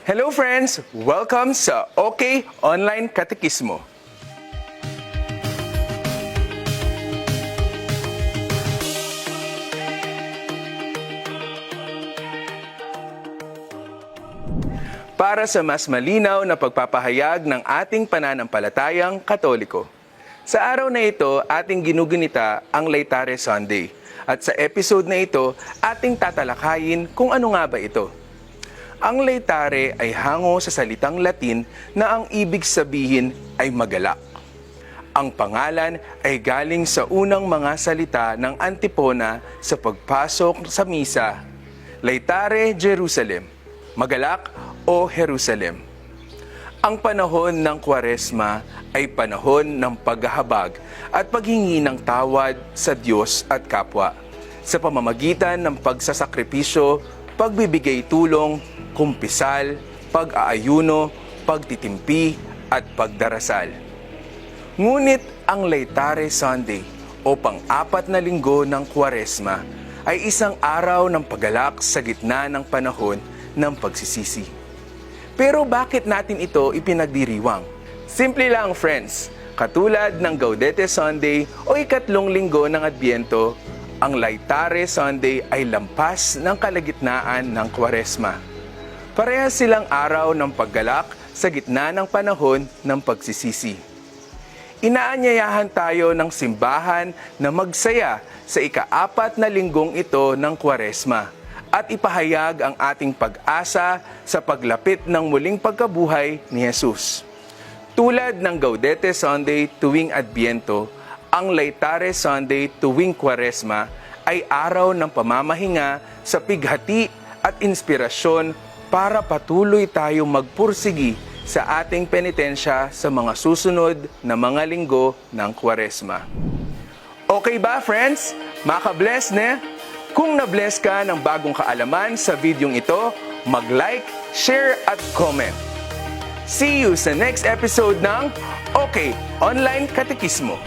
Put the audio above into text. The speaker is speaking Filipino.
Hello friends! Welcome sa OK Online Katekismo. Para sa mas malinaw na pagpapahayag ng ating pananampalatayang katoliko. Sa araw na ito, ating ginugunita ang Laetare Sunday. At sa episode na ito, ating tatalakayin kung ano nga ba ito. Ang laetare ay hango sa salitang Latin na ang ibig sabihin ay magalak. Ang pangalan ay galing sa unang mga salita ng antipona sa pagpasok sa misa. Laetare Jerusalem, magalak o Jerusalem. Ang panahon ng Kwaresma ay panahon ng paghahabag at paghingi ng tawad sa Diyos at kapwa sa pamamagitan ng pagsasakripisyo, pagbibigay tulong, kumpisal, pag-aayuno, pagtitimpi at pagdarasal. Ngunit ang Laetare Sunday o pang-apat na linggo ng Kwaresma ay isang araw ng paggalak sa gitna ng panahon ng pagsisisi. Pero bakit natin ito ipinagdiriwang? Simple lang friends, katulad ng Gaudete Sunday o ikatlong linggo ng Adbyento, ang Laetare Sunday ay lampas ng kalagitnaan ng Kwaresma. Parehas silang araw ng paggalak sa gitna ng panahon ng pagsisisi. Inaanyayahan tayo ng simbahan na magsaya sa ikaapat na linggong ito ng Kwaresma at ipahayag ang ating pag-asa sa paglapit ng muling pagkabuhay ni Jesus. Tulad ng Gaudete Sunday tuwing Adbyento, ang Laetare Sunday tuwing Kwaresma ay araw ng pamamahinga sa pighati at inspirasyon para patuloy tayong magpursigi sa ating penitensya sa mga susunod na mga linggo ng Kwaresma. Okay ba friends? Maka-bless ne? Kung na-bless ka ng bagong kaalaman sa videong ito, mag-like, share at comment. See you sa next episode ng OK Online Katekismo.